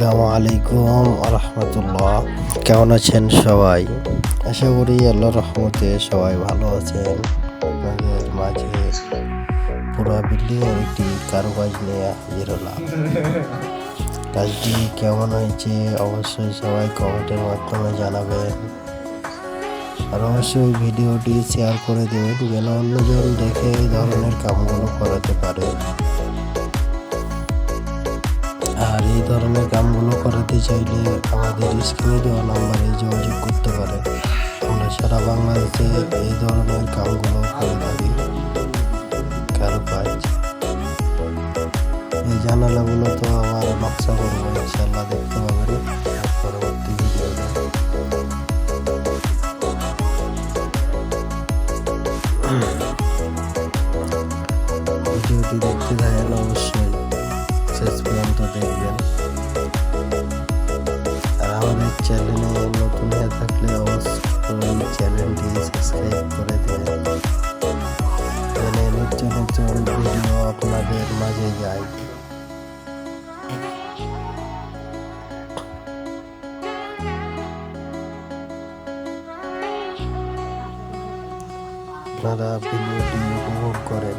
আসসালামু আলাইকুম রহমতুল্লাহ কেমন আছেন সবাই? আশা করি আল্লাহ রহমতে সবাই ভালো আছেন। আপনাদের মাঝে পুরো বিল্ডিংয়ের একটি কারুকাজ নিয়ে হাজির হলাম। কাজটি কেমন হয়েছে অবশ্যই সবাই কমেন্টের মাধ্যমে জানাবেন। আর অবশ্যই ভিডিওটি শেয়ার করে দেবেন, যেন অন্যজন দেখে এই ধরনের কামগুলো করাতে পারে। এই ধরনের কামগুলো করাতে চাইলে আমাদের স্ক্রিনে দেওয়া নাম্বারে যোগাযোগ করতে পারে আমরা সারা বাংলাদেশে এই ধরনের কামগুলো করে থাকি। কারও কাজ? এই জানালাগুলো তো আমার নকশা করব ইনশাল্লাহ দেখতে পাবেন। ভিডিওটি দেখতে থাকেন। শেষ পর্যন্ত দেখবেন। আর আমাদের চ্যানেলে নতুন হয়ে থাকলে অবশ্যই চ্যানেলটি সাবস্ক্রাইব করে দেবেন। তাহলে নিত্য নতুন ভিডিও আপনাদের মাঝে যায়। আপনারা ভিডিওটি উপভোগ করেন।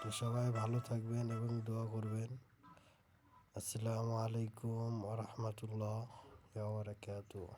তো সবাই ভালো থাকবেন এবং দোয়া করবেন। আসসালামু আলাইকুম রহমতুল্লাহ বারাকাতুহ।